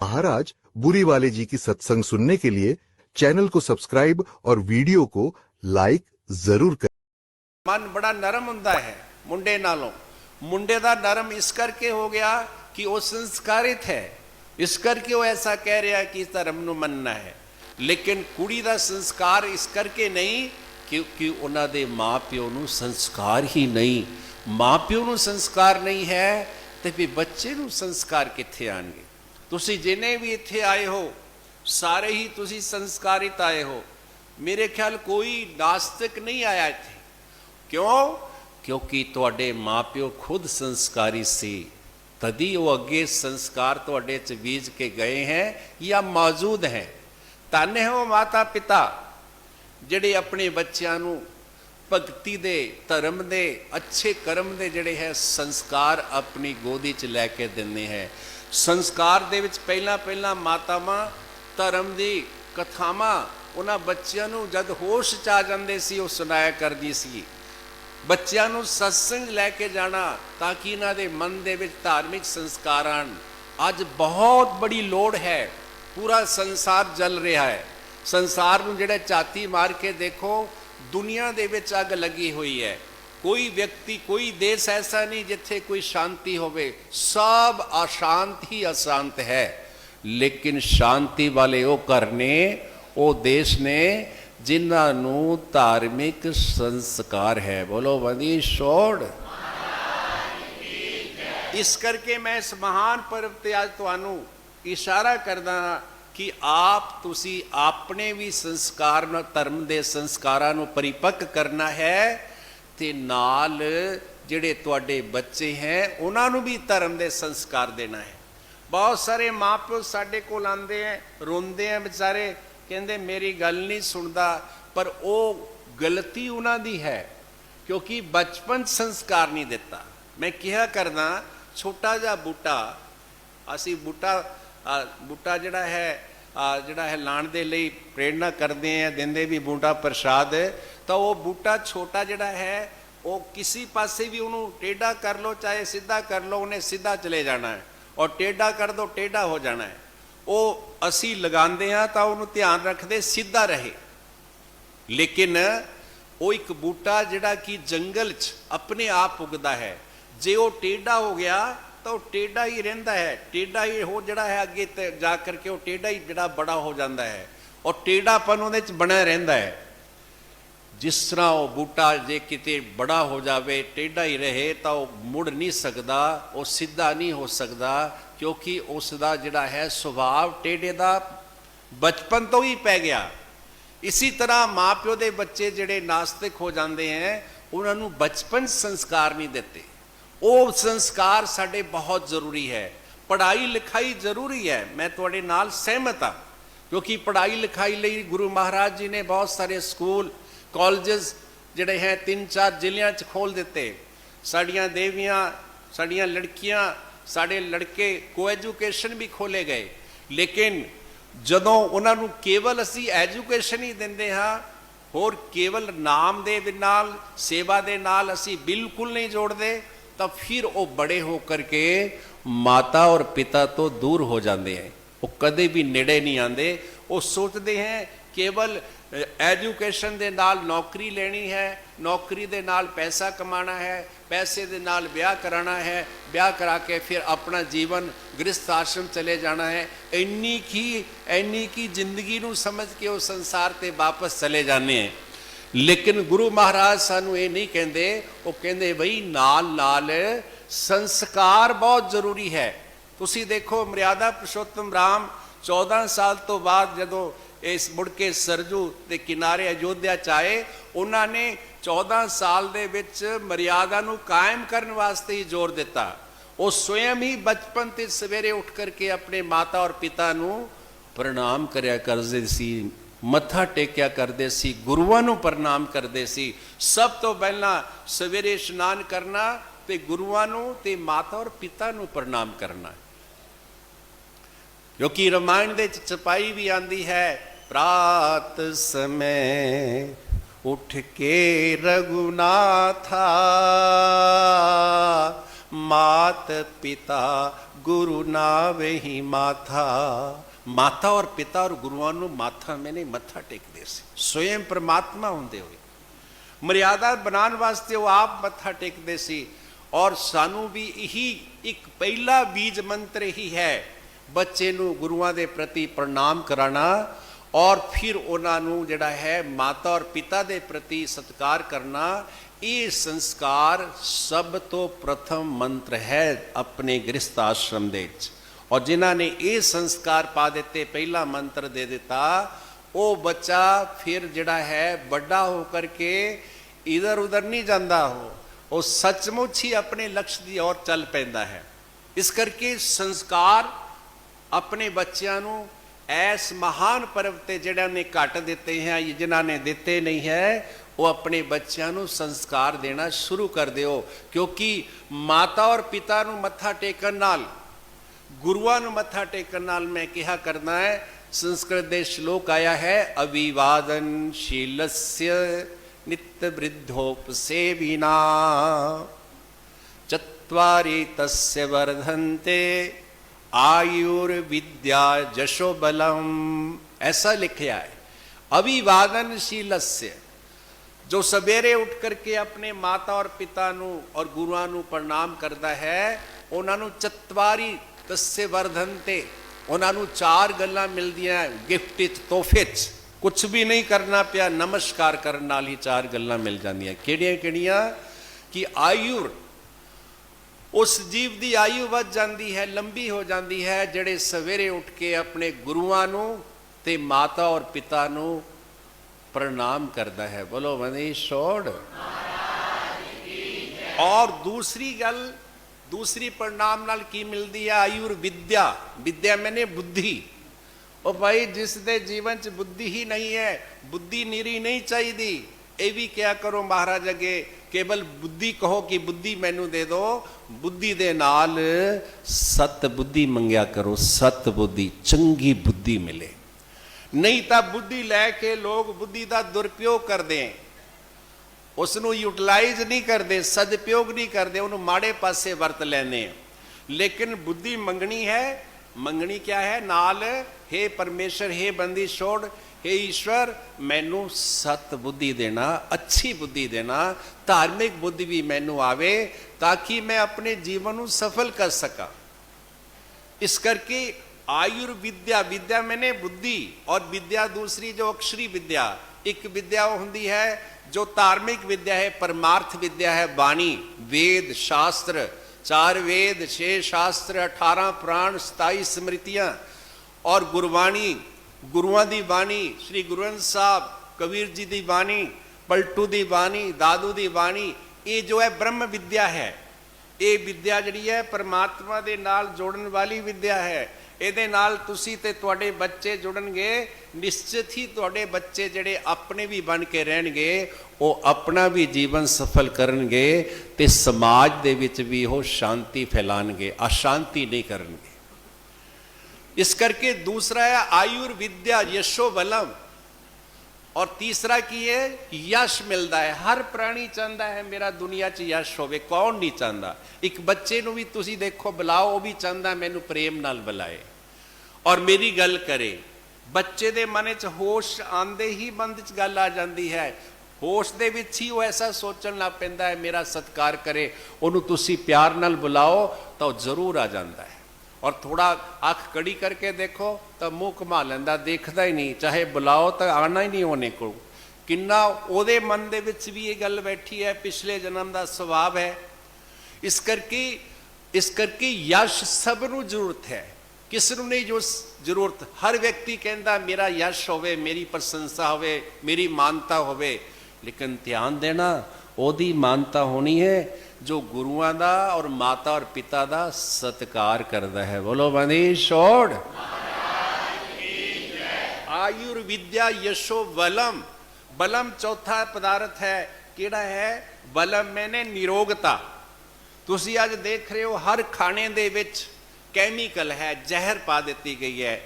महाराज बुरी वाले जी की सत्संग सुनने के लिए चैनल को सब्सक्राइब और वीडियो को लाइक जरूर करें ਮਨ ਬੜਾ ਨਰਮ ਹੁੰਦਾ ਹੈ ਮੁੰਡੇ ਨਾਲੋਂ ਮੁੰਡੇ ਦਾ ਨਰਮ ਇਸ ਕਰਕੇ ਹੋ ਗਿਆ ਕਿ ਉਹ ਸੰਸਕਾਰਿਤ ਹੈ ਇਸ ਕਰਕੇ ਉਹ ਐਸਾ ਕਹਿ ਰਿਹਾ ਕਿ ਧਰਮ ਨੂੰ ਮੰਨਣਾ ਹੈ ਲੇਕਿਨ ਕੁੜੀ ਦਾ ਸੰਸਕਾਰ ਇਸ ਕਰਕੇ ਨਹੀਂ ਕਿਉਂਕਿ ਉਹਨਾਂ ਦੇ ਮਾਪਿਓ ਨੂੰ ਸੰਸਕਾਰ ਹੀ ਨਹੀਂ ਮਾਪਿਓ ਨੂੰ ਸੰਸਕਾਰ ਨਹੀਂ ਹੈ ਤੇ ਵੀ ਬੱਚੇ ਨੂੰ ਸੰਸਕਾਰ ਕਿੱਥੇ ਆਣਗੇ ਤੁਸੀਂ ਜਿੰਨੇ ਵੀ ਇੱਥੇ ਆਏ ਹੋ, ਸਾਰੇ ਹੀ ਤੁਸੀਂ ਸੰਸਕਾਰਿਤ ਆਏ ਹੋ। ਮੇਰੇ ਖਿਆਲ ਕੋਈ ਨਾਸਤਿਕ ਨਹੀਂ ਆਇਆ ਇੱਥੇ। ਕਿਉਂ? ਕਿਉਂਕਿ ਤੁਹਾਡੇ ਮਾਪਿਓ ਖੁਦ ਸੰਸਕਾਰੀ ਸੀ। ਤਦੀ ਉਹ ਅੱਗੇ ਸੰਸਕਾਰ ਤੁਹਾਡੇ ਚ ਬੀਜ ਕੇ ਗਏ ਹੈ ਜਾਂ ਮੌਜੂਦ ਹੈ। ਤਾਨੇ ਹੈ ਉਹ ਮਾਤਾ ਪਿਤਾ ਜਿਹੜੇ ਆਪਣੇ ਬੱਚਿਆਂ ਨੂੰ ਭਗਤੀ ਦੇ, ਧਰਮ ਦੇ, ਅੱਛੇ ਕਰਮ ਦੇ ਜਿਹੜੇ ਹੈ, ਸੰਸਕਾਰ ਆਪਣੀ ਗੋਦੀ 'ਚ ਲੈ ਕੇ ਦਿੰਦੇ ਹੈ। ਸੰਸਕਾਰ ਦੇ ਵਿੱਚ ਪਹਿਲਾਂ ਪਹਿਲਾਂ ਮਾਤਾਵਾਂ ਧਰਮ ਦੀ ਕਥਾਵਾਂ ਉਹਨਾਂ ਬੱਚਿਆਂ ਨੂੰ ਜਦ ਹੋਸ਼ ਚ ਆ ਜਾਂਦੇ ਸੀ, ਉਹ ਸੁਣਾਇਆ ਕਰਦੀ ਸੀ। ਬੱਚਿਆਂ ਨੂੰ ਸਤਸੰਗ ਲੈ ਕੇ ਜਾਣਾ ਤਾਂ ਕਿ ਇਹਨਾਂ ਦੇ ਮਨ ਦੇ ਵਿੱਚ ਧਾਰਮਿਕ ਸੰਸਕਾਰ ਆਣ ਅੱਜ ਬਹੁਤ ਬੜੀ ਲੋੜ ਹੈ। ਪੂਰਾ ਸੰਸਾਰ ਜਲ ਰਿਹਾ ਹੈ। ਸੰਸਾਰ ਨੂੰ ਜਿਹੜਾ ਝਾਤੀ ਮਾਰ ਕੇ ਦੇਖੋ, ਦੁਨੀਆ ਦੇ ਵਿੱਚ ਅੱਗ ਲੱਗੀ ਹੋਈ ਹੈ। ਕੋਈ ਵਿਅਕਤੀ, ਕੋਈ ਦੇਸ਼ ਐਸਾ ਨਹੀਂ ਜਿੱਥੇ ਕੋਈ ਸ਼ਾਂਤੀ ਹੋਵੇ। ਸਭ ਅਸ਼ਾਂਤ ਹੀ ਅਸ਼ਾਂਤ ਹੈ। ਲੇਕਿਨ ਸ਼ਾਂਤੀ ਵਾਲੇ ਉਹ ਕਰਨੇ ਉਹ ਦੇਸ਼ ਨੇ, ਜਿਨ੍ਹਾਂ ਨੂੰ ਧਾਰਮਿਕ ਸੰਸਕਾਰ ਹੈ। ਬੋਲੋ ਬੰਦੀ ਛੋੜ। ਇਸ ਕਰਕੇ ਮੈਂ ਇਸ ਮਹਾਨ ਪਰਵ ਤੇ ਅੱਜ ਤੁਹਾਨੂੰ ਇਸ਼ਾਰਾ ਕਰਦਾ ਹਾਂ ਕਿ ਆਪ ਤੁਸੀਂ ਆਪਣੇ ਵੀ ਸੰਸਕਾਰ ਨਾਲ ਧਰਮ ਦੇ ਸੰਸਕਾਰਾਂ ਨੂੰ ਪਰਿਪੱਕ ਕਰਨਾ ਹੈ। ਤੇ ਨਾਲ ਜਿਹੜੇ ਤੁਹਾਡੇ ਬੱਚੇ ਹੈ, ਉਹਨਾਂ ਨੂੰ ਵੀ ਧਰਮ ਦੇ ਸੰਸਕਾਰ ਦੇਣਾ ਹੈ। ਬਹੁਤ ਸਾਰੇ ਮਾਪੇ ਸਾਡੇ ਕੋਲ ਆਉਂਦੇ ਹੈ, ਰੋਂਦੇ ਹੈ ਵਿਚਾਰੇ, ਕਹਿੰਦੇ ਮੇਰੀ ਗੱਲ ਨਹੀਂ ਸੁਣਦਾ, ਪਰ ਉਹ ਗਲਤੀ ਉਹਨਾਂ ਦੀ ਹੈ, ਕਿਉਂਕਿ ਬਚਪਨ 'ਚ ਸੰਸਕਾਰ ਨਹੀਂ ਦਿੱਤਾ। ਮੈਂ ਕਿਹਾ ਕਰਦਾ, ਛੋਟਾ ਜਿਹਾ ਬੂਟਾ, ਅਸੀਂ ਬੂਟਾ ਬੂਟਾ ਜਿਹੜਾ ਹੈ ਜਿਹੜਾ ਹੈ ਲਾਣ ਦੇ ਲਈ ਪ੍ਰੇਰਣਾ ਕਰਦੇ ਆ ਦਿੰਦੇ ਵੀ ਬੂਟਾ ਪ੍ਰਸ਼ਾਦ ਤਾਂ ਉਹ ਬੂਟਾ ਛੋਟਾ ਜਿਹੜਾ ਹੈ, ਉਹ ਕਿਸੇ ਪਾਸੇ ਵੀ ਉਹਨੂੰ ਟੇਢਾ ਕਰ ਲੋ ਚਾਹੇ ਸਿੱਧਾ ਕਰ ਲੋ ਉਹਨੇ ਸਿੱਧਾ ਚਲੇ ਜਾਣਾ ਹੈ। ਔਰ ਟੇਢਾ ਕਰ ਦੋ, ਟੇਢਾ ਹੋ ਜਾਣਾ ਹੈ। ਉਹ ਅਸੀਂ ਲਗਾਉਂਦੇ ਹਾਂ ਤਾਂ ਉਹਨੂੰ ਧਿਆਨ ਰੱਖਦੇ, ਸਿੱਧਾ ਰਹੇ। ਲੇਕਿਨ ਉਹ ਇੱਕ ਬੂਟਾ ਜਿਹੜਾ ਕਿ ਜੰਗਲ 'ਚ ਆਪਣੇ ਆਪ ਉਗਦਾ ਹੈ। ਜੇ ਉਹ ਟੇਢਾ ਹੋ ਗਿਆ, ਤਾਂ ਉਹ ਟੇਢਾ ਹੀ ਰਹਿੰਦਾ ਹੈ। ਟੇਢਾ ਹੀ ਹੋ ਜਿਹੜਾ ਹੈ, ਅੱਗੇ ਤੇ ਜਾ ਕਰਕੇ ਉਹ ਟੇਢਾ ਹੀ ਜਿਹੜਾ ਬੜਾ ਹੋ ਜਾਂਦਾ ਹੈ। ਔਰ ਟੇਢਾਪਨ ਉਹਦੇ 'ਚ ਬਣਿਆ ਰਹਿੰਦਾ ਹੈ। ਜਿਸ ਤਰ੍ਹਾਂ ਉਹ ਬੂਟਾ ਜੇ ਕਿਤੇ ਬੜਾ ਹੋ ਜਾਵੇ, ਟੇਢਾ ਹੀ ਰਹੇ, ਤਾਂ ਉਹ ਮੁੜ ਨਹੀਂ ਸਕਦਾ, ਉਹ ਸਿੱਧਾ ਨਹੀਂ ਹੋ ਸਕਦਾ, ਕਿਉਂਕਿ ਉਸ ਦਾ ਜਿਹੜਾ ਹੈ ਸੁਭਾਅ ਟੇਢੇ ਦਾ ਬਚਪਨ ਤੋਂ ਹੀ ਪੈ ਗਿਆ। ਇਸੇ ਤਰ੍ਹਾਂ ਮਾਪਿਓ ਦੇ ਬੱਚੇ ਜਿਹੜੇ ਨਾਸਤਿਕ ਹੋ ਜਾਂਦੇ ਹੈ, ਉਹਨਾਂ ਨੂੰ ਬਚਪਨ ਸੰਸਕਾਰ ਨਹੀਂ ਦਿੱਤੇ। ਉਹ ਸੰਸਕਾਰ ਸਾਡੇ ਬਹੁਤ ਜ਼ਰੂਰੀ ਹੈ। ਪੜ੍ਹਾਈ ਲਿਖਾਈ ਜ਼ਰੂਰੀ ਹੈ। ਮੈਂ ਤੁਹਾਡੇ ਨਾਲ ਸਹਿਮਤ ਹਾਂ, ਕਿਉਂਕਿ ਪੜ੍ਹਾਈ ਲਿਖਾਈ ਲਈ ਗੁਰੂ ਮਹਾਰਾਜ ਜੀ ਨੇ ਬਹੁਤ ਸਾਰੇ ਸਕੂਲ ਕਾਲਜਸ ਜਿਹੜੇ ਹੈ, ਤਿੰਨ ਚਾਰ ਜ਼ਿਲ੍ਹਿਆਂ 'ਚ ਖੋਲ ਦਿੱਤੇ। ਸਾਡੀਆਂ ਦੇਵੀਆਂ, ਸਾਡੀਆਂ ਲੜਕੀਆਂ, ਸਾਡੇ ਲੜਕੇ ਕੋ ਐਜੂਕੇਸ਼ਨ ਵੀ ਖੋਲੇ ਗਏ। ਲੇਕਿਨ ਜਦੋਂ ਉਹਨਾਂ ਨੂੰ ਕੇਵਲ ਅਸੀਂ ਐਜੂਕੇਸ਼ਨ ਹੀ ਦਿੰਦੇ ਹਾਂ, ਹੋਰ ਕੇਵਲ ਨਾਮ ਦੇ ਨਾਲ, ਸੇਵਾ ਦੇ ਨਾਲ ਅਸੀਂ ਬਿਲਕੁਲ ਨਹੀਂ ਜੋੜਦੇ, ਤਾਂ ਫਿਰ ਉਹ ਬੜੇ ਹੋ ਕਰਕੇ ਮਾਤਾ ਔਰ ਪਿਤਾ ਤੋਂ ਦੂਰ ਹੋ ਜਾਂਦੇ ਹੈ। ਉਹ ਕਦੇ ਵੀ ਨੇੜੇ ਨਹੀਂ ਆਉਂਦੇ। ਉਹ ਸੋਚਦੇ ਹੈ, ਕੇਵਲ ਐਜੂਕੇਸ਼ਨ ਦੇ ਨਾਲ ਨੌਕਰੀ ਲੈਣੀ ਹੈ, ਨੌਕਰੀ ਦੇ ਨਾਲ ਪੈਸਾ ਕਮਾਣਾ ਹੈ, ਪੈਸੇ ਦੇ ਨਾਲ ਵਿਆਹ ਕਰਾਣਾ ਹੈ, ਵਿਆਹ ਕਰਾ ਕੇ ਫਿਰ ਆਪਣਾ ਜੀਵਨ ਗ੍ਰਸਥ ਆਸ਼ਰਮ ਚਲੇ ਜਾਣਾ ਹੈ। ਇੰਨੀ ਕੀ ਇੰਨੀ ਕੀ ਜ਼ਿੰਦਗੀ ਨੂੰ ਸਮਝ ਕੇ ਉਹ ਸੰਸਾਰ ਤੇ ਵਾਪਸ ਚਲੇ ਜਾਂਦੇ ਹੈ। ਲੇਕਿਨ ਗੁਰੂ ਮਹਾਰਾਜ ਸਾਨੂੰ ਇਹ ਨਹੀਂ ਕਹਿੰਦੇ, ਉਹ ਕਹਿੰਦੇ ਬਈ ਨਾਲ ਨਾਲ ਸੰਸਕਾਰ ਬਹੁਤ ਜ਼ਰੂਰੀ ਹੈ। ਤੁਸੀਂ ਦੇਖੋ ਮਰਿਆਦਾ ਪੁਰਸ਼ੋਤਮ ਰਾਮ 14 ਸਾਲ ਤੋਂ ਬਾਅਦ ਜਦੋਂ ਇਸ ਮੁੜ ਕੇ ਸਰਜੂ ਦੇ ਕਿਨਾਰੇ ਅਯੋਧਿਆ ਚ ਆਏ, ਉਹਨਾਂ ਨੇ 14 ਸਾਲ ਦੇ ਵਿੱਚ ਮਰਿਆਦਾ ਨੂੰ ਕਾਇਮ ਕਰਨ ਵਾਸਤੇ ਹੀ ਜ਼ੋਰ ਦਿੱਤਾ। ਉਹ ਸਵਯੰ ਹੀ ਬਚਪਨ ਤੇ ਸਵੇਰੇ ਉੱਠ ਕਰਕੇ ਆਪਣੇ ਮਾਤਾ ਔਰ ਪਿਤਾ ਨੂੰ ਪ੍ਰਣਾਮ ਕਰਿਆ ਕਰਦੇ ਸੀ, ਮੱਥਾ ਟੇਕਿਆ ਕਰਦੇ ਸੀ, ਗੁਰੂਆਂ ਨੂੰ ਪ੍ਰਣਾਮ ਕਰਦੇ ਸੀ। ਸਭ ਤੋਂ ਪਹਿਲਾਂ ਸਵੇਰੇ ਇਸ਼ਨਾਨ ਕਰਨਾ ਤੇ ਗੁਰੂਆਂ ਨੂੰ ਤੇ ਮਾਤਾ ਔਰ ਪਿਤਾ ਨੂੰ ਪ੍ਰਣਾਮ ਕਰਨਾ। ਕਿਉਂਕਿ ਰਮਾਇਣ ਦੇ ਵਿੱਚ ਛਪਾਈ ਵੀ ਆਂਦੀ ਹੈ ਪ੍ਰਾਤ ਸਮੇਂ ਉੱਠ ਕੇ ਰਗੁਨਾਥਾ ਮਾਤ ਪਿਤਾ ਗੁਰੂ ਨਾਵੇਹੀ ਮਾਥਾ। ਮਾਤਾ ਔਰ ਪਿਤਾ ਔਰ ਗੁਰੂਆਂ ਨੂੰ ਮਾਥਾ ਮੈਨੇ ਮੱਥਾ ਟੇਕਦੇ ਸੀ। ਸਵਯੰ ਪ੍ਰਮਾਤਮਾ ਹੁੰਦੇ ਹੋਏ। ਮਰਿਆਦਾ ਬਣਾਉਣ ਵਾਸਤੇ ਉਹ ਆਪ ਮੱਥਾ ਟੇਕਦੇ ਸੀ। ਔਰ ਸਾਨੂੰ ਵੀ ਇਹੀ ਇੱਕ ਪਹਿਲਾ ਬੀਜ ਮੰਤਰ ਹੀ ਹੈ ਬੱਚੇ ਨੂੰ ਗੁਰੂਆਂ ਦੇ ਪ੍ਰਤੀ ਪ੍ਰਣਾਮ ਕਰਾਣਾ ਔਰ ਫਿਰ ਉਹਨਾਂ ਨੂੰ ਜਿਹੜਾ ਹੈ ਮਾਤਾ ਔਰ ਪਿਤਾ ਦੇ ਪ੍ਰਤੀ ਸਤਿਕਾਰ ਕਰਨਾ, ਇਹ ਸੰਸਕਾਰ ਸਭ ਤੋਂ ਪ੍ਰਥਮ ਮੰਤਰ ਹੈ ਆਪਣੇ ਗ੍ਰਸਥ ਆਸ਼ਰਮ ਦੇ ਵਿੱਚ। ਔਰ ਜਿਨ੍ਹਾਂ ਨੇ ਇਹ ਸੰਸਕਾਰ ਪਾ ਦਿੱਤੇ, ਪਹਿਲਾ ਮੰਤਰ ਦੇ ਦਿੱਤਾ, ਉਹ ਬੱਚਾ ਫਿਰ ਜਿਹੜਾ ਹੈ ਵੱਡਾ ਹੋ ਕਰਕੇ ਇਧਰ ਉਧਰ ਨਹੀਂ ਜਾਂਦਾ ਉਹ। ਉਹ ਸੱਚਮੁੱਚ ਹੀ ਆਪਣੇ ਲਕਸ਼ ਦੀ ਔਰ ਚੱਲ ਪੈਂਦਾ ਹੈ। ਇਸ ਕਰਕੇ ਸੰਸਕਾਰ ਆਪਣੇ ਬੱਚਿਆਂ ਨੂੰ ਐਸ ਮਹਾਨ ਪਰਵ ਤੇ ਜਿਹੜਾ ਨੇ ਘਟ ਦਿੱਤੇ ਹੈ, ਜਿਨ੍ਹਾਂ ਨੇ ਦਿੱਤੇ ਨਹੀਂ ਹੈ, ਉਹ ਆਪਣੇ ਬੱਚਿਆਂ ਨੂੰ ਸੰਸਕਾਰ ਦੇਣਾ ਸ਼ੁਰੂ ਕਰ ਦਿਓ। ਕਿਉਂਕਿ ਮਾਤਾ ਔਰ ਪਿਤਾ ਨੂੰ ਮੱਥਾ ਟੇਕਣ ਨਾਲ, ਗੁਰੂਆਂ ਨੂੰ ਮੱਥਾ ਟੇਕਣ ਨਾਲ ਮੈਂ ਕਿਹਾ ਕਰਨਾ ਹੈ, ਸੰਸਕ੍ਰਿਤ ਦੇ ਸ਼ਲੋਕ ਆਇਆ ਹੈ ਅਵਿਵਾਦਨ ਸ਼ੀਲਸਯ ਨਿਤ ਬ੍ਰਿਧੋਪਸੇਵਿਨਾ। ਚਤਵਾਰੀ ਤस्य ਵਰਧੰਤੇ। ਆਯੁਰ ਵਿਦਿਆ ਜਸ਼ੋ ਬਲਮ ਐਸਾ ਲਿਖਿਆ ਹੈ ਅਵਿਵਾਦਨ ਜੋ ਸਵੇਰੇ ਉੱਠ ਕਰਕੇ ਆਪਣੇ ਮਾਤਾ ਔਰ ਪਿਤਾ ਨੂੰ ਔਰ ਗੁਰੂਆਂ ਨੂੰ ਪ੍ਰਣਾਮ ਕਰਦਾ ਹੈ ਉਹਨਾਂ ਨੂੰ ਚਤਵਾਰੀ ਤਸੇ ਵਰਧਨ ਤੇ ਉਹਨਾਂ ਨੂੰ ਚਾਰ ਗੱਲਾਂ ਮਿਲਦੀਆਂ ਗਿਫਟ ਵਿੱਚ ਤੋਹਫੇ 'ਚ ਕੁਝ ਵੀ ਨਹੀਂ ਕਰਨਾ ਪਿਆ ਨਮਸਕਾਰ ਕਰਨ ਨਾਲ ਹੀ ਚਾਰ ਗੱਲਾਂ ਮਿਲ ਜਾਂਦੀਆਂ ਕਿਹੜੀਆਂ ਕਿਹੜੀਆਂ ਕਿ ਆਯੁਰ ਉਸ ਜੀਵ ਦੀ ਆਯੂ ਵੱਧ ਜਾਂਦੀ ਹੈ, ਲੰਬੀ ਹੋ ਜਾਂਦੀ ਹੈ, ਜਿਹੜੇ ਸਵੇਰੇ ਉੱਠ ਕੇ ਆਪਣੇ ਗੁਰੂਆਂ ਨੂੰ ਤੇ ਮਾਤਾ ਔਰ ਪਿਤਾ ਨੂੰ ਪ੍ਰਣਾਮ ਕਰਦਾ ਹੈ। ਬੋਲੋ ਵੰਦੇ ਛੋੜ। ਔਰ ਦੂਸਰੀ ਗੱਲ, ਦੂਸਰੀ ਪ੍ਰਣਾਮ ਨਾਲ ਕੀ ਮਿਲਦੀ ਹੈ? ਆਯੁਰ ਵਿਦਿਆ। ਵਿਦਿਆ ਮੈਨੇ ਬੁੱਧੀ। ਉਹ ਭਾਈ ਜਿਸ ਦੇ ਜੀਵਨ ਚ ਬੁੱਧੀ ਹੀ ਨਹੀਂ ਹੈ, ਬੁੱਧੀ ਨੀਰੀ ਨਹੀਂ ਚਾਹੀਦੀ। ਇਹ ਵੀ ਕਿਹਾ ਕਰੋ ਮਹਾਰਾਜ ਅਗੇ ਕੇਵਲ ਬੁੱਧੀ ਕਹੋ ਕਿ ਬੁੱਧੀ ਮੈਨੂੰ ਦੇ ਦਿਓ ਬੁੱਧੀ ਦੇ ਨਾਲ ਸਤ ਬੁੱਧੀ ਮੰਗਿਆ ਕਰੋ, ਸਤ ਬੁੱਧੀ, ਚੰਗੀ ਬੁੱਧੀ ਮਿਲੇ। ਨਹੀਂ ਤਾਂ ਬੁੱਧੀ ਲੈ ਕੇ ਲੋਕ ਬੁੱਧੀ ਦਾ ਦੁਰਪਯੋਗ ਕਰਦੇ ਹੈ ਉਸ ਨੂੰ ਯੂਟਿਲਾਈਜ਼ ਨਹੀਂ ਕਰਦੇ, ਸਦਪਯੋਗ ਨਹੀਂ ਕਰਦੇ, ਉਹਨੂੰ ਮਾੜੇ ਪਾਸੇ ਵਰਤ ਲੈਂਦੇ ਆ ਲੇਕਿਨ ਬੁੱਧੀ ਮੰਗਣੀ ਹੈ, ਮੰਗਣੀ ਕਿਆ ਹੈ? ਨਾਲ हे ਪਰਮੇਸ਼ਰ हे ਬੰਦੀ, ਛੋੜ हे ਈਸ਼ਵਰ, ਮੈਨੂੰ ਸਤ ਬੁੱਧੀ ਦੇਣਾ, ਅੱਛੀ ਬੁੱਧੀ ਦੇਣਾ, ਧਾਰਮਿਕ ਬੁੱਧੀ ਵੀ ਮੈਨੂੰ ਆਵੇ ਤਾਂ ਕਿ ਮੈਂ ਆਪਣੇ ਜੀਵਨ ਨੂੰ ਸਫਲ ਕਰ ਸਕਾਂ। ਇਸ ਕਰਕੇ ਆਯੁਰਵਿਦਿਆ, ਵਿਦਿਆ ਮੈਨੇ ਬੁੱਧੀ ਔਰ ਵਿਦਿਆ ਦੂਸਰੀ ਜੋ ਅਕਸ਼ਰੀ ਵਿਦਿਆ, ਇੱਕ ਵਿਦਿਆ ਉਹ ਹੁੰਦੀ ਹੈ ਜੋ ਧਾਰਮਿਕ ਵਿਦਿਆ ਹੈ, ਪਰਮਾਰਥ ਵਿਦਿਆ ਹੈ, ਬਾਣੀ, ਵੇਦ, ਸ਼ਾਸਤਰ, ਚਾਰ ਵੇਦ, ਛੇ ਸ਼ਾਸਤਰ 18 ਪ੍ਰਾਣ 27 ਸਮ੍ਰਿਤੀਆਂ ਔਰ ਗੁਰਬਾਣੀ ਗੁਰੂਆਂ ਦੀ ਬਾਣੀ, ਸ੍ਰੀ ਗੁਰੂ ਗ੍ਰੰਥ ਸਾਹਿਬ, ਕਬੀਰ ਜੀ ਦੀ ਬਾਣੀ, ਪਲਟੂ ਦੀ ਬਾਣੀ, ਦਾਦੂ ਦੀ ਬਾਣੀ, ਇਹ ਜੋ ਹੈ ਬ੍ਰਹਮ ਵਿਦਿਆ ਹੈ। ਇਹ ਵਿਦਿਆ ਜਿਹੜੀ ਹੈ ਪਰਮਾਤਮਾ ਦੇ ਨਾਲ ਜੋੜਨ ਵਾਲੀ ਵਿਦਿਆ ਹੈ। ਇਹਦੇ ਨਾਲ ਤੁਸੀਂ ਤੇ ਤੁਹਾਡੇ ਬੱਚੇ ਜੁੜਨਗੇ। ਨਿਸ਼ਚਿਤ ਹੀ ਤੁਹਾਡੇ ਬੱਚੇ ਜਿਹੜੇ ਆਪਣੇ ਵੀ ਬਣ ਕੇ ਰਹਿਣਗੇ, ਉਹ ਆਪਣਾ ਵੀ ਜੀਵਨ ਸਫਲ ਕਰਨਗੇ ਤੇ ਸਮਾਜ ਦੇ ਵਿੱਚ ਵੀ ਉਹ ਸ਼ਾਂਤੀ ਫੈਲਾਣਗੇ ਅਸ਼ਾਂਤੀ ਨਹੀਂ ਕਰਨਗੇ। ਇਸ ਕਰਕੇ ਦੂਸਰਾ ਹੈ ਆਯੁਰ ਵਿਦਿਆ ਯਸ਼ੋ ਬਲਮ ਔਰ ਤੀਸਰਾ ਕੀ ਹੈ ਯਸ਼ ਮਿਲਦਾ ਹੈ ਹਰ ਪ੍ਰਾਣੀ ਚਾਹੁੰਦਾ ਹੈ ਮੇਰਾ ਦੁਨੀਆ 'ਚ ਯਸ਼ ਹੋਵੇ ਕੌਣ ਨਹੀਂ ਚਾਹੁੰਦਾ ਇੱਕ ਬੱਚੇ ਨੂੰ ਵੀ ਤੁਸੀਂ ਦੇਖੋ ਬੁਲਾਓ ਉਹ ਵੀ ਚਾਹੁੰਦਾ ਮੈਨੂੰ ਪ੍ਰੇਮ ਨਾਲ ਬੁਲਾਏ ਔਰ ਮੇਰੀ ਗੱਲ ਕਰੇ ਬੱਚੇ ਦੇ ਮਨ 'ਚ ਹੋਸ਼ ਆਂਦੇ ਹੀ ਬੰਦ 'ਚ ਗੱਲ ਆ ਜਾਂਦੀ ਹੈ ਹੋਸ਼ ਦੇ ਵਿੱਚ ਹੀ ਉਹ ਐਸਾ ਸੋਚਣ ਲੱਗ ਪੈਂਦਾ ਹੈ ਮੇਰਾ ਸਤਿਕਾਰ ਕਰੇ ਉਹਨੂੰ ਤੁਸੀਂ ਪਿਆਰ ਨਾਲ ਬੁਲਾਓ ਤਾਂ ਉਹ ਜ਼ਰੂਰ ਆ ਜਾਂਦਾ ਹੈ ਔਰ ਥੋੜਾ ਅੱਖ ਕੜੀ ਕਰਕੇ ਦੇਖੋ ਤਾਂ ਮੂੰਹ ਘੁਮਾ ਲੈਂਦਾ, ਦੇਖਦਾ ਹੀ ਨਹੀਂ। ਚਾਹੇ ਬੁਲਾਓ ਤਾਂ ਆਣਾ ਹੀ ਨਹੀਂ ਉਹਨੇ ਕੋਲ। ਕਿੰਨਾ ਉਹਦੇ ਮਨ ਦੇ ਵਿੱਚ ਵੀ ਇਹ ਗੱਲ ਬੈਠੀ ਹੈ, ਪਿਛਲੇ ਜਨਮ ਦਾ ਸੁਭਾਵ ਹੈ। ਇਸ ਕਰਕੇ ਇਸ ਕਰਕੇ ਯਸ਼ ਸਭ ਨੂੰ ਜ਼ਰੂਰਤ ਹੈ। ਕਿਸ ਨੂੰ ਨਹੀਂ ਜੋ ਜ਼ਰੂਰਤ? ਹਰ ਵਿਅਕਤੀ ਕਹਿੰਦਾ, ਮੇਰਾ ਯਸ਼ ਹੋਵੇ, ਮੇਰੀ ਪ੍ਰਸ਼ੰਸਾ ਹੋਵੇ, ਮੇਰੀ ਮਾਨਤਾ ਹੋਵੇ। ਲੇਕਿਨ ਧਿਆਨ ਦੇਣਾ, ਉਹਦੀ ਮਾਨਤਾ ਹੋਣੀ ਹੈ। ਜੋ ਗੁਰੂਆਂ ਦਾ ਔਰ ਮਾਤਾ ਔਰ ਪਿਤਾ ਦਾ ਸਤਿਕਾਰ ਕਰਦਾ ਹੈ। ਬੋਲੋ ਬੰਦੀ ਛੋੜ। ਆਯੁਰ ਯਸ਼ੋ ਬਲਮ। ਬਲਮ ਚੌਥਾ ਪਦਾਰਥ ਹੈ। ਕਿਹੜਾ ਹੈ? ਬਲਮ ਮੈਨੇ ਨਿਰੋਗਤਾ। ਤੁਸੀਂ ਅੱਜ ਦੇਖ ਰਹੇ ਹੋ ਹਰ ਖਾਣੇ ਦੇ ਵਿੱਚ ਕੈਮੀਕਲ ਹੈ, ਜ਼ਹਿਰ ਪਾ ਦਿੱਤੀ ਗਈ ਹੈ।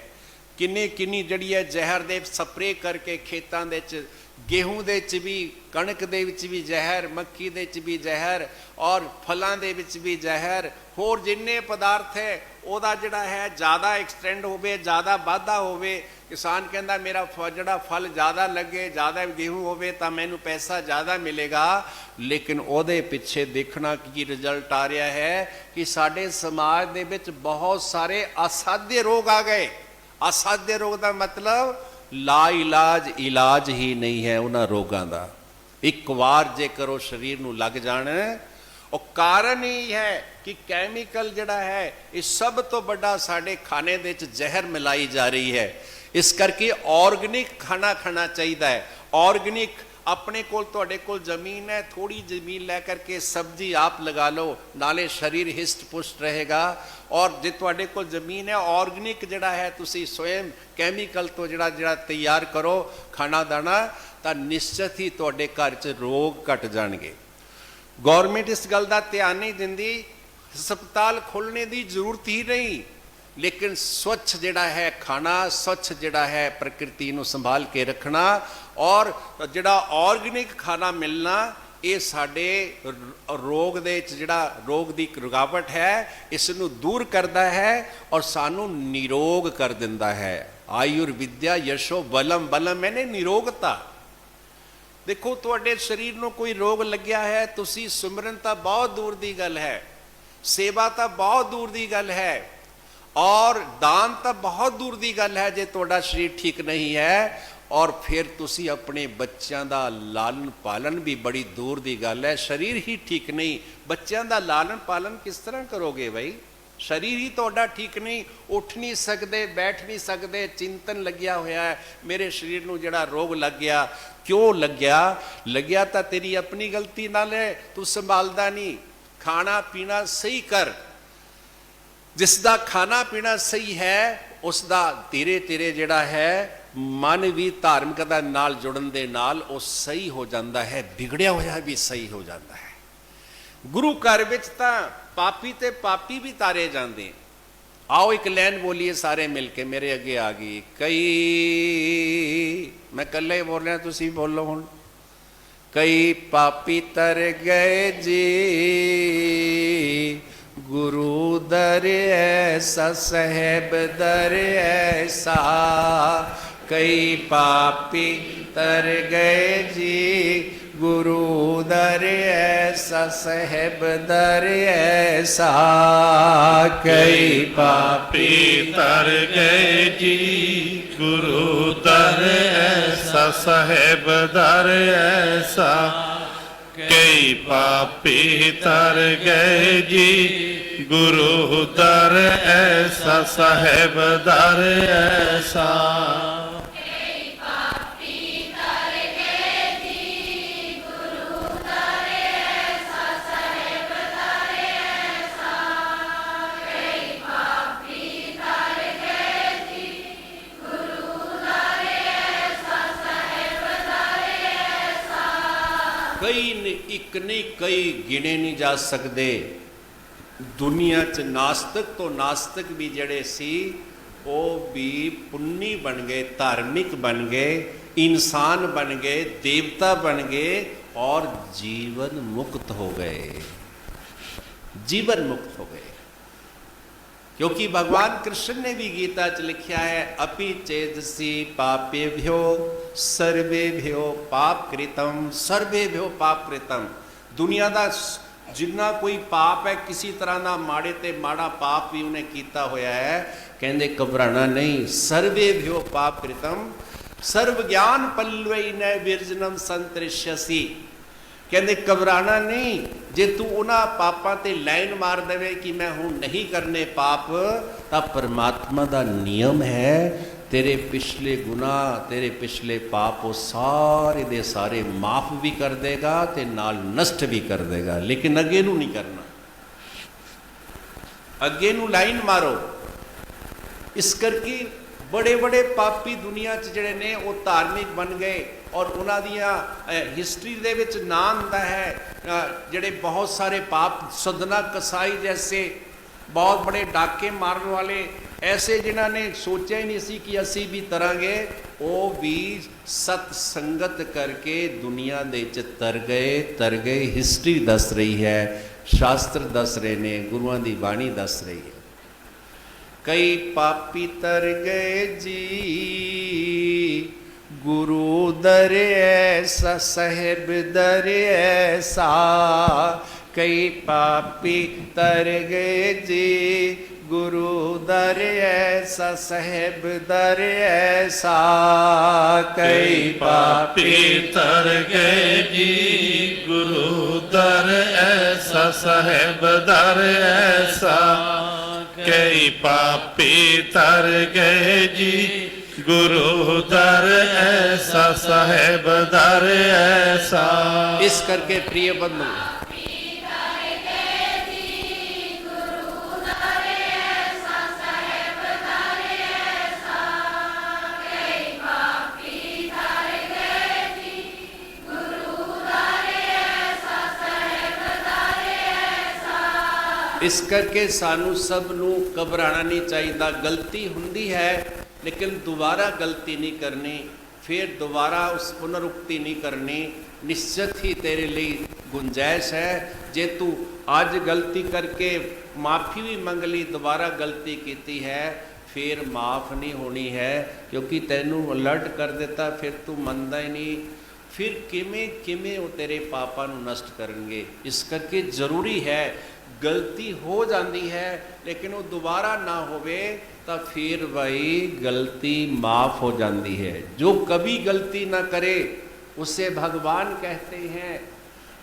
ਕਿੰਨੀ ਕਿੰਨੀ ਜਿਹੜੀ ਹੈ ਜ਼ਹਿਰ ਦੇ ਸਪਰੇਅ ਕਰਕੇ ਖੇਤਾਂ ਦੇ ਵਿੱਚ ਗੇਹੂੰ ਦੇ ਵਿੱਚ ਵੀ, ਕਣਕ ਦੇ ਵਿੱਚ ਵੀ ਜ਼ਹਿਰ, ਮੱਕੀ ਦੇ ਵਿੱਚ ਵੀ ਜ਼ਹਿਰ ਔਰ ਫਲਾਂ ਦੇ ਵਿੱਚ ਵੀ ਜ਼ਹਿਰ, ਹੋਰ ਜਿੰਨੇ ਪਦਾਰਥ ਹੈ, ਉਹਦਾ ਜਿਹੜਾ ਹੈ ਜ਼ਿਆਦਾ ਐਕਸਟੈਂਡ ਹੋਵੇ, ਜ਼ਿਆਦਾ ਵਾਧਾ ਹੋਵੇ, ਕਿਸਾਨ ਕਹਿੰਦਾ ਮੇਰਾ ਫ- ਜਿਹੜਾ ਫਲ ਜ਼ਿਆਦਾ ਲੱਗੇ, ਜ਼ਿਆਦਾ ਗੇਹੂੰ ਹੋਵੇ ਤਾਂ ਮੈਨੂੰ ਪੈਸਾ ਜ਼ਿਆਦਾ ਮਿਲੇਗਾ। ਲੇਕਿਨ ਉਹਦੇ ਪਿੱਛੇ ਦੇਖਣਾ ਕੀ ਰਿਜ਼ਲਟ ਆ ਰਿਹਾ ਹੈ ਕਿ ਸਾਡੇ ਸਮਾਜ ਦੇ ਵਿੱਚ ਬਹੁਤ ਸਾਰੇ ਅਸਾਧੇ ਰੋਗ ਆ ਗਏ। ਅਸਾਧੇ ਰੋਗ ਦਾ ਮਤਲਬ ਲਾ ਇਲਾਜ ਇਲਾਜ ਹੀ ਨਹੀਂ ਹੈ ਉਹਨਾਂ ਰੋਗਾਂ ਦਾ। ਇੱਕ ਵਾਰ ਜੇਕਰ ਉਹ ਸਰੀਰ ਨੂੰ ਲੱਗ ਜਾਣ, ਉਹ ਕਾਰਨ ਹੀ ਹੈ ਕਿ ਕੈਮੀਕਲ ਜਿਹੜਾ ਹੈ, ਇਹ ਸਭ ਤੋਂ ਵੱਡਾ ਸਾਡੇ ਖਾਣੇ ਦੇ ਵਿੱਚ ਜ਼ਹਿਰ ਮਿਲਾਈ ਜਾ ਰਹੀ ਹੈ। ਇਸ ਕਰਕੇ ਆਰਗੇਨਿਕ ਖਾਣਾ ਖਾਣਾ ਚਾਹੀਦਾ ਹੈ। ਆਰਗੇਨਿਕ ਆਪਣੇ ਕੋਲ, ਤੁਹਾਡੇ ਕੋਲ ਜ਼ਮੀਨ ਹੈ ਥੋੜੀ ਜ਼ਮੀਨ ਲੈ ਕਰਕੇ ਸਬਜ਼ੀ ਆਪ ਲਗਾ ਲਓ, ਨਾਲੇ ਸਰੀਰ ਹਿਸਟ ਪੁਸ਼ਟ ਰਹੇਗਾ। ਔਰ ਜੇ ਤੁਹਾਡੇ ਕੋਲ ਜ਼ਮੀਨ ਹੈ ਆਰਗੇਨਿਕ ਜਿਹੜਾ ਹੈ, ਤੁਸੀਂ ਸਵੈਮ ਕੈਮੀਕਲ ਤੋਂ ਜਿਹੜਾ ਜਿਹੜਾ ਤਿਆਰ ਕਰੋ ਖਾਣਾ ਦਾਣਾ, ਤਾਂ ਨਿਸ਼ਚਿਤ ਹੀ ਤੁਹਾਡੇ ਘਰ 'ਚ ਰੋਗ ਘਟ ਜਾਣਗੇ। ਗਵਰਨਮੈਂਟ ਇਸ ਗੱਲ ਦਾ ਧਿਆਨ ਨਹੀਂ ਦਿੰਦੀ। ਹਸਪਤਾਲ ਖੋਲਣੇ ਦੀ ਜ਼ਰੂਰਤ ਹੀ ਨਹੀਂ। ਲੇਕਿਨ ਸਵੱਛ ਜਿਹੜਾ ਹੈ ਖਾਣਾ, ਸਵੱਛ ਜਿਹੜਾ ਹੈ ਪ੍ਰਕਿਰਤੀ ਨੂੰ ਸੰਭਾਲ ਕੇ ਰੱਖਣਾ ਔਰ ਜਿਹੜਾ ਆਰਗੇਨਿਕ ਖਾਣਾ ਮਿਲਣਾ, ਇਹ ਸਾਡੇ ਰੋਗ ਦੇ ਵਿੱਚ ਜਿਹੜਾ ਰੋਗ ਦੀ ਰੁਕਾਵਟ ਹੈ ਇਸ ਨੂੰ ਦੂਰ ਕਰਦਾ ਹੈ ਔਰ ਸਾਨੂੰ ਨਿਰੋਗ ਕਰ ਦਿੰਦਾ ਹੈ। ਆਯੁਰਵਿਦਿਆ ਯਸ਼ੋ ਬਲਮ ਬਲਮ, ਮੈਨੇ ਨਿਰੋਗਤਾ। ਦੇਖੋ, ਤੁਹਾਡੇ ਸਰੀਰ ਨੂੰ ਕੋਈ ਰੋਗ ਲੱਗਿਆ ਹੈ, ਤੁਸੀਂ ਸਿਮਰਨ ਤਾਂ ਬਹੁਤ ਦੂਰ ਦੀ ਗੱਲ ਹੈ, ਸੇਵਾ ਤਾਂ ਬਹੁਤ ਦੂਰ ਦੀ ਗੱਲ ਹੈ ਔਰ ਦਾਨ ਤਾਂ ਬਹੁਤ ਦੂਰ ਦੀ ਗੱਲ ਹੈ, ਜੇ ਤੁਹਾਡਾ ਸਰੀਰ ਠੀਕ ਨਹੀਂ ਹੈ, ਔਰ ਫਿਰ ਤੁਸੀਂ ਆਪਣੇ ਬੱਚਿਆਂ ਦਾ ਲਾਲਨ ਪਾਲਨ ਵੀ ਬੜੀ ਦੂਰ ਦੀ ਗੱਲ ਹੈ। ਸਰੀਰ ਹੀ ਠੀਕ ਨਹੀਂ, ਬੱਚਿਆਂ ਦਾ ਲਾਲਨ ਪਾਲਨ ਕਿਸ ਤਰ੍ਹਾਂ ਕਰੋਗੇ ਬਈ? ਸਰੀਰ ਹੀ ਤੁਹਾਡਾ ਠੀਕ ਨਹੀਂ, ਉੱਠ ਨਹੀਂ ਸਕਦੇ, ਬੈਠ ਨਹੀਂ ਸਕਦੇ, ਚਿੰਤਨ ਲੱਗਿਆ ਹੋਇਆ ਹੈ। ਮੇਰੇ ਸਰੀਰ ਨੂੰ ਜਿਹੜਾ ਰੋਗ ਲੱਗ ਗਿਆ ਕਿਉਂ ਲੱਗਿਆ? ਲੱਗਿਆ ਤਾਂ ਤੇਰੀ ਆਪਣੀ ਗਲਤੀ ਨਾਲ ਹੈ, ਤੂੰ ਸੰਭਾਲਦਾ ਨਹੀਂ। ਖਾਣਾ ਪੀਣਾ ਸਹੀ ਕਰ ਜਿਸ ਦਾ ਖਾਣਾ ਪੀਣਾ ਸਹੀ ਹੈ ਉਸ ਦਾ ਧੀਰੇ ਧੀਰੇ ਜਿਹੜਾ ਹੈ, ਮਨ ਵੀ ਧਾਰਮਿਕਤਾ ਨਾਲ ਜੁੜਨ ਦੇ ਨਾਲ ਉਹ ਸਹੀ ਹੋ ਜਾਂਦਾ ਹੈ, ਵਿਗੜਿਆ ਹੋਇਆ ਵੀ ਸਹੀ ਹੋ ਜਾਂਦਾ ਹੈ। ਗੁਰੂ ਘਰ ਵਿੱਚ ਤਾਂ ਪਾਪੀ ਤੇ ਪਾਪੀ ਵੀ ਤਾਰੇ ਜਾਂਦੇ ਆਓ ਇੱਕ ਲਾਈਨ ਬੋਲੀਏ ਸਾਰੇ ਮਿਲ ਕੇ, ਮੇਰੇ ਅੱਗੇ ਆ ਗਈ, ਕਈ, ਮੈਂ ਇਕੱਲੇ ਹੀ ਬੋਲ ਰਿਹਾ, ਤੁਸੀਂ ਬੋਲੋ ਹੁਣ। ਕਈ ਪਾਪੀ ਤਰ ਗਏ ਜੀ ਗੁਰੂ ਦਰ ਐਸਾ ਸਹਿਬ ਦਰ ਐਸਾ ਕਈ ਪਾਪੀ ਤਰ ਗਏ ਜੀ, ਗੁਰੂ ਦਰ ਐਸਾ ਸਹਿਬ ਦਰ ਐਸਾ ਕਈ ਪਾਪੀ ਪੀ ਤਰ ਗਏ ਜੀ, ਗੁਰੂ ਦਰ ਐਸਾ ਸਾਹਿਬ ਦਰ ਐਸਾ ਕਈ ਪਾਪੀ ਤਰ ਗਏ ਜੀ ਗੁਰੂ ਦਰ ਐਸਾ ਸਾਹਿਬ ਦਰ ਐਸਾ। ਕਈ ਨੇ, ਇੱਕ ਨਹੀਂ ਕਈ ਗਿਣੇ ਨਹੀਂ ਜਾ ਸਕਦੇ। ਦੁਨੀਆ 'ਚ ਨਾਸਤਕ ਤੋਂ ਨਾਸਤਕ ਵੀ ਜਿਹੜੇ ਸੀ, ਉਹ ਵੀ ਪੁੰਨੀ ਬਣ ਗਏ, ਧਾਰਮਿਕ ਬਣ ਗਏ, ਇਨਸਾਨ ਬਣ ਗਏ, ਦੇਵਤਾ ਬਣ ਗਏ ਔਰ ਜੀਵਨ ਮੁਕਤ ਹੋ ਗਏ। ਜੀਵਨ ਮੁਕਤ ਹੋ ਗਏ। क्योंकि भगवान कृष्ण ने भी गीता च लिखा है अपि चेतसी पापेभ्यो सर्वेभ्यो पाप कृतम सर्वेभ्यो पाप कृतम ਦੁਨੀਆ ਦਾ ਜਿੰਨਾ ਕੋਈ ਪਾਪ ਹੈ, ਕਿਸੇ ਤਰ੍ਹਾਂ ਦਾ ਮਾੜੇ ਤੇ ਮਾੜਾ ਪਾਪ ਵੀ ਉਹਨੇ ਕੀਤਾ ਹੋਇਆ ਹੈ। ਕਹਿੰਦੇ, ਘਬਰਾਣਾ ਨਹੀਂ ਸਰਵੇ ਭਿਓ ਪਾਪ ਕ੍ਰਿਤਮ ਸਰਵ ਗਿਆਨ ਪੱਲਵੈ ਨੈ ਵਿਰਜਨਮ ਸੰਤ੍ਰਿਸ਼ਸੀ। ਕਹਿੰਦੇ, ਘਬਰਾਣਾ ਨਹੀਂ। ਜੇ ਤੂੰ ਉਹਨਾਂ ਪਾਪਾਂ ਤੇ ਲਾਈਨ ਮਾਰ ਦੇਵੇ ਕਿ ਮੈਂ ਹੁਣ ਨਹੀਂ ਕਰਨੇ ਪਾਪ, ਤਾਂ ਪਰਮਾਤਮਾ ਦਾ ਨਿਯਮ ਹੈ, ਤੇਰੇ ਪਿਛਲੇ ਗੁਨਾਹ, ਤੇਰੇ ਪਿਛਲੇ ਪਾਪ ਉਹ ਸਾਰੇ ਦੇ ਸਾਰੇ ਮਾਫ ਵੀ ਕਰ ਦੇਗਾ ਤੇ ਨਾਲ ਨਸ਼ਟ ਵੀ ਕਰ ਦੇਗਾ। ਲੇਕਿਨ ਅੱਗੇ ਨੂੰ ਨਹੀਂ ਕਰਨਾ। ਅੱਗੇ ਨੂੰ ਲਾਈਨ ਮਾਰੋ। ਇਸ ਕਰਕੇ ਬੜੇ ਬੜੇ ਪਾਪੀ ਦੁਨੀਆ 'ਚ ਜਿਹੜੇ ਨੇ, ਉਹ ਧਾਰਮਿਕ ਬਣ ਗਏ। ਔਰ ਉਹਨਾਂ ਦੀਆਂ ਹਿਸਟਰੀ ਦੇ ਵਿੱਚ ਨਾਂ ਹੁੰਦਾ ਹੈ ਜਿਹੜੇ ਬਹੁਤ ਸਾਰੇ ਪਾਪ, ਸਦਨਾ ਕਸਾਈ ਜੈਸੇ ਬਹੁਤ ਬੜੇ ਡਾਕੇ ਮਾਰਨ ਵਾਲੇ, ਐਸੇ ਜਿਨ੍ਹਾਂ ਨੇ ਸੋਚਿਆ ਹੀ ਨਹੀਂ ਸੀ ਕਿ ਅਸੀਂ ਵੀ ਤਰਾਂਗੇ ਉਹ ਵੀ ਸਤ ਸੰਗਤ ਕਰਕੇ ਦੁਨੀਆ ਦੇ ਚ ਤਰ ਗਏ ਤਰ ਗਏ ਹਿਸਟਰੀ ਦੱਸ ਰਹੀ ਹੈ, ਸ਼ਾਸਤਰ ਦੱਸ ਰਹੇ ਨੇ, ਗੁਰੂਆਂ ਦੀ ਬਾਣੀ ਦੱਸ ਰਹੀ ਹੈ। ਕਈ ਪਾਪੀ ਤਰ ਗਏ ਜੀ ਗੁਰੂ ਦਰ ਐਸਾ ਸਾਹਿਬ ਦਰ ਐਸਾ ਕਈ ਪਾਪੀ ਤਰ ਗਏ ਜੀ, ਗੁਰੂ ਦਰ ਐਸਾ ਸਾਹਿਬ ਦਰ ਐਸਾ ਕਈ ਪਾਪੀ ਤਰ ਗਏ ਜੀ, ਗੁਰੂ ਦਰ ਐਸਾ ਸਾਹਿਬ ਦਰ ਐਸਾ ਕਈ ਪਾਪੀ ਤਰ ਗਏ ਜੀ ਗੁਰੂ ਦਰ ਐਸਾ, ਸਾਹਿਬ ਦਰ ਐਸਾ। ਇਸ ਕਰਕੇ ਪ੍ਰਿय ਬੰਧੂ, ਇਸ ਕਰਕੇ ਸਾਨੂੰ ਸਭ ਨੂੰ ਘਬਰਾਣਾ ਨਹੀਂ ਚਾਹੀਦਾ। ਗਲਤੀ ਹੁੰਦੀ ਹੈ ਲੇਕਿਨ ਦੁਬਾਰਾ ਗਲਤੀ ਨਹੀਂ ਕਰਨੀ, ਫਿਰ ਦੁਬਾਰਾ ਉਸ ਪੁਨਰੁਕਤੀ ਨਹੀਂ ਕਰਨੀ, ਨਿਸ਼ਚਿਤ ਹੀ ਤੇਰੇ ਲਈ ਗੁੰਜਾਇਸ਼ ਹੈ। ਜੇ ਤੂੰ ਅੱਜ ਗਲਤੀ ਕਰਕੇ ਮਾਫੀ ਵੀ ਮੰਗ ਲਈ, ਦੁਬਾਰਾ ਗਲਤੀ ਕੀਤੀ ਹੈ, ਫਿਰ ਮਾਫ ਨਹੀਂ ਹੋਣੀ ਹੈ, ਕਿਉਂਕਿ ਤੈਨੂੰ ਅਲਰਟ ਕਰ ਦਿੱਤਾ, ਫਿਰ ਤੂੰ ਮੰਨਦਾ ਹੀ ਨਹੀਂ। ਫਿਰ ਕਿਵੇਂ ਕਿਵੇਂ ਉਹ ਤੇਰੇ ਪਾਪਾਂ ਨੂੰ ਨਸ਼ਟ ਕਰਨਗੇ? ਇਸ ਕਰਕੇ ਜ਼ਰੂਰੀ ਹੈ गलती हो जाती है, लेकिन वो दोबारा ना ਹੋਵੇ तो फिर ਵਈ गलती माफ़ हो जाती है। जो कभी गलती ना करे, उसे भगवान कहते हैं।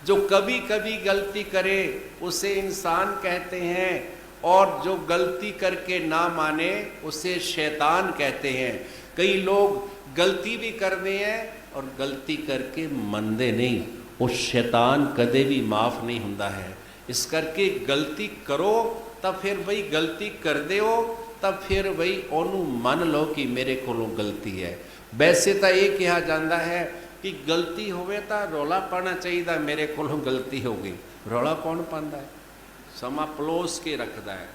जो कभी कभी गलती करे, उसे इंसान कहते हैं। और जो गलती करके ना माने, उसे शैतान कहते हैं। कई लोग गलती भी कर रहे हैं और गलती करके मनते नहीं, वो शैतान कदे भी माफ़ नहीं होंगे है। ਇਸ ਕਰਕੇ ਗਲਤੀ ਕਰੋ, ਤਾਂ ਫਿਰ ਬਈ ਗਲਤੀ ਕਰਦੇ ਹੋ, ਤਾਂ ਫਿਰ ਬਈ ਉਹਨੂੰ ਮੰਨ ਲਓ ਕਿ ਮੇਰੇ ਕੋਲੋਂ ਗਲਤੀ ਹੈ। ਵੈਸੇ ਤਾਂ ਇਹ ਕਿਹਾ ਜਾਂਦਾ ਹੈ ਕਿ ਗਲਤੀ ਹੋਵੇ ਤਾਂ ਰੌਲਾ ਪਾਣਾ ਚਾਹੀਦਾ, ਮੇਰੇ ਕੋਲੋਂ ਗਲਤੀ ਹੋ ਗਈ। ਰੌਲਾ ਕੌਣ ਪਾਉਂਦਾ ਹੈ? ਸਮਾਂ ਪਲੋਸ ਕੇ ਰੱਖਦਾ ਹੈ।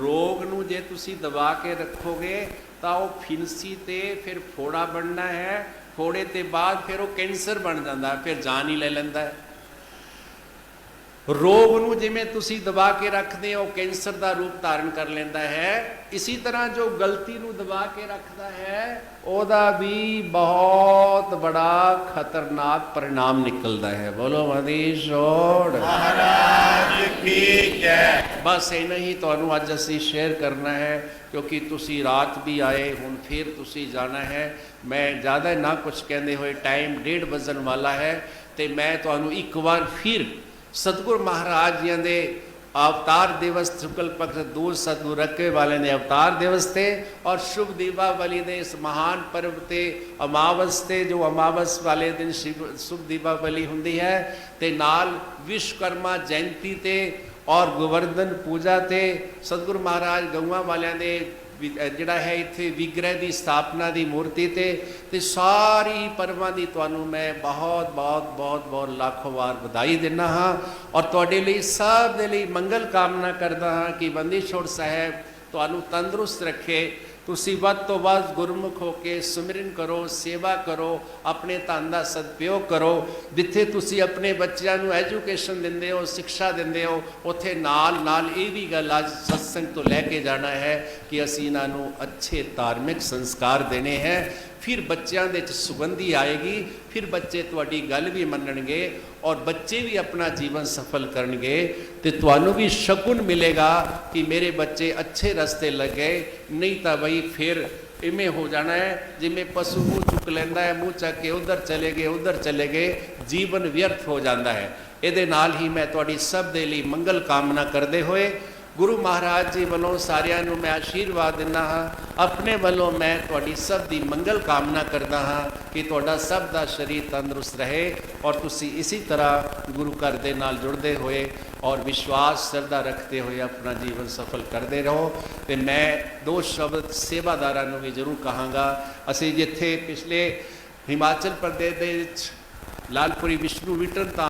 ਰੋਗ ਨੂੰ ਜੇ ਤੁਸੀਂ ਦਬਾ ਕੇ ਰੱਖੋਗੇ, ਤਾਂ ਉਹ ਫਿੰਸੀ ਤੇ ਫਿਰ ਫੋੜਾ ਬਣਨਾ ਹੈ। ਫੋੜੇ ਤੇ ਬਾਅਦ ਫਿਰ ਉਹ ਕੈਂਸਰ ਬਣ ਜਾਂਦਾ ਫਿਰ ਜਾਨ ਹੀ ਲੈ ਲੈਂਦਾ ਹੈ। ਰੋਗ ਨੂੰ ਜਿਵੇਂ ਤੁਸੀਂ ਦਬਾ ਕੇ ਰੱਖਦੇ ਹੋ ਕੈਂਸਰ ਦਾ ਰੂਪ ਧਾਰਨ ਕਰ ਲੈਂਦਾ ਹੈ ਇਸੇ ਤਰ੍ਹਾਂ ਜੋ ਗਲਤੀ ਨੂੰ ਦਬਾ ਕੇ ਰੱਖਦਾ ਹੈ ਉਹਦਾ ਵੀ ਬਹੁਤ ਬੜਾ ਖਤਰਨਾਕ ਪਰਿਣਾਮ ਨਿਕਲਦਾ ਹੈ। ਬੋਲੋ ਮਦੀਸ਼ ਰੋਡ ਮਹਾਰਾਜ ਕੀ ਜੈ ਬਸ ਇਹਨਾਂ ਹੀ ਤੁਹਾਨੂੰ ਅੱਜ ਅਸੀਂ ਸ਼ੇਅਰ ਕਰਨਾ ਹੈ ਕਿਉਂਕਿ ਤੁਸੀਂ ਰਾਤ ਵੀ ਆਏ ਹੁਣ ਫਿਰ ਤੁਸੀਂ ਜਾਣਾ ਹੈ। ਮੈਂ ਜ਼ਿਆਦਾ ਨਾ ਕੁਝ ਕਹਿੰਦੇ ਹੋਏ ਟਾਈਮ ਡੇਢ ਵਜਣ ਵਾਲਾ ਹੈ ਤੇ ਮੈਂ ਤੁਹਾਨੂੰ ਇੱਕ ਵਾਰ ਫਿਰ ਸਤਿਗੁਰ ਮਹਾਰਾਜ ਜੀਆਂ ਦੇ ਅਵਤਾਰ ਦਿਵਸ ਸ਼ੁਕਲ ਪਕਸ਼ ਦੂਰ ਸਤਿਗੁਰ ਰੱਖੇ ਵਾਲੇ ਨੇ ਅਵਤਾਰ ਦਿਵਸ ਤੇ ਔਰ ਸ਼ੁਭ ਦੀਪਾਵਲੀ ਦੇ ਇਸ ਮਹਾਨ ਪਰਵ ਤੇ ਅਮਾਵਸ ਤੇ ਜੋ ਅਮਾਵਸ ਵਾਲੇ ਦਿਨ ਸ਼ਿਵ- ਸ਼ੁਭ ਦੀਪਾਵਲੀ ਹੁੰਦੀ ਹੈ ਤੇ ਨਾਲ ਵਿਸ਼ਵਕਰਮਾ ਜਯੰਤੀ ਤੇ ਔਰ ਗੋਵਰਧਨ ਪੂਜਾ ਤੇ ਸਤਿਗੁਰੂ ਮਹਾਰਾਜ ਗਊਆਂ ਵਾਲਿਆਂ ਦੇ ਜਿਹੜਾ ਹੈ ਇੱਥੇ ਵਿਗ੍ਰਹਿ ਦੀ ਸਥਾਪਨਾ ਦੀ ਮੂਰਤੀ ਤੇ ਤੇ ਸਾਰੀ ਪਰਵਾਂ ਦੀ ਤੁਹਾਨੂੰ ਮੈਂ ਬਹੁਤ ਬਹੁਤ ਬਹੁਤ ਬਹੁਤ ਲੱਖੋਂ ਵਾਰ ਵਧਾਈ ਦਿੰਦਾ ਹਾਂ। ਔਰ ਤੁਹਾਡੇ ਲਈ ਸਭ ਦੇ ਲਈ ਮੰਗਲ ਕਾਮਨਾ ਕਰਦਾ ਹਾਂ ਕਿ ਬੰਦੀ ਛੋੜ ਸਾਹਿਬ ਤੁਹਾਨੂੰ ਤੰਦਰੁਸਤ ਰੱਖੇ। ਤੁਸੀਂ ਵੱਧ ਤੋਂ ਵੱਧ ਗੁਰਮੁਖ ਹੋ ਕੇ ਸਿਮਰਨ ਕਰੋ, ਸੇਵਾ ਕਰੋ, ਆਪਣੇ ਧਨ ਦਾ ਸਦਪਯੋਗ ਕਰੋ। ਜਿੱਥੇ ਤੁਸੀਂ ਆਪਣੇ ਬੱਚਿਆਂ ਨੂੰ ਐਜੂਕੇਸ਼ਨ ਦਿੰਦੇ ਹੋ ਸਿੱਖਿਆ ਦਿੰਦੇ ਹੋ, ਉੱਥੇ ਨਾਲ ਨਾਲ ਇਹ ਵੀ ਗੱਲ ਅੱਜ ਸਤਸੰਗ ਤੋਂ ਲੈ ਕੇ ਜਾਣਾ ਹੈ ਕਿ ਅਸੀਂ ਇਹਨਾਂ ਨੂੰ ਅੱਛੇ ਧਾਰਮਿਕ ਸੰਸਕਾਰ ਦੇਣੇ ਹੈ। ਫਿਰ ਬੱਚਿਆਂ ਦੇ ਚ ਸੁਗੰਧੀ ਆਏਗੀ, ਫਿਰ ਬੱਚੇ ਤੁਹਾਡੀ ਗੱਲ ਵੀ ਮੰਨਣਗੇ ਔਰ ਬੱਚੇ ਵੀ ਆਪਣਾ ਜੀਵਨ ਸਫਲ ਕਰਨਗੇ ਤੇ ਤੁਹਾਨੂੰ ਵੀ ਸ਼ਗੁਨ ਮਿਲੇਗਾ ਕਿ ਮੇਰੇ ਬੱਚੇ ਅੱਛੇ ਰਸਤੇ ਲੱਗੇ, ਨਹੀਂ ਤਾਂ ਬਈ ਫਿਰ ਇਵੇਂ ਹੋ ਜਾਣਾ ਹੈ, ਜਿਵੇਂ ਪਸ਼ੂ ਮੂੰਹ ਚੁੱਕ ਲੈਂਦਾ ਹੈ, ਮੂੰਹ ਚੱਕ ਕੇ ਉਧਰ ਚਲੇ ਗਏ, ਉਧਰ ਚਲੇ ਗਏ, ਜੀਵਨ ਵਿਅਰਥ ਹੋ ਜਾਂਦਾ ਹੈ। ਇਹਦੇ ਨਾਲ ਹੀ ਮੈਂ ਤੁਹਾਡੀ ਸਭ ਦੇ ਲਈ ਮੰਗਲ ਕਾਮਨਾ ਕਰਦੇ ਹੋਏ ਗੁਰੂ ਮਹਾਰਾਜ ਜੀ ਵੱਲੋਂ ਸਾਰਿਆਂ ਨੂੰ ਮੈਂ ਆਸ਼ੀਰਵਾਦ ਦਿੰਦਾ ਹਾਂ। ਆਪਣੇ ਵੱਲੋਂ ਮੈਂ ਤੁਹਾਡੀ ਸਭ ਦੀ ਮੰਗਲ ਕਾਮਨਾ ਕਰਦਾ ਹਾਂ ਕਿ ਤੁਹਾਡਾ ਸਭ ਦਾ ਸਰੀਰ ਤੰਦਰੁਸਤ ਰਹੇ ਔਰ ਤੁਸੀਂ ਇਸੇ ਤਰ੍ਹਾਂ ਗੁਰੂ ਘਰ ਦੇ ਨਾਲ ਜੁੜਦੇ ਹੋਏ ਔਰ ਵਿਸ਼ਵਾਸ ਸਰਦਾ ਰੱਖਦੇ ਹੋਏ ਆਪਣਾ ਜੀਵਨ ਸਫਲ ਕਰਦੇ ਰਹੋ। ਤੇ ਮੈਂ ਦੋ ਸ਼ਬਦ ਸੇਵਾਦਾਰਾਂ ਨੂੰ ਵੀ ਜ਼ਰੂਰ ਕਹਾਂਗਾ। ਅਸੀਂ ਜਿੱਥੇ ਪਿਛਲੇ ਹਿਮਾਚਲ ਪ੍ਰਦੇਸ਼ ਦੇ ਵਿੱਚ ਲਾਲਪੁਰੀ ਵਿਸ਼ਨੂੰ ਵਿਟਨ ਤਾਂ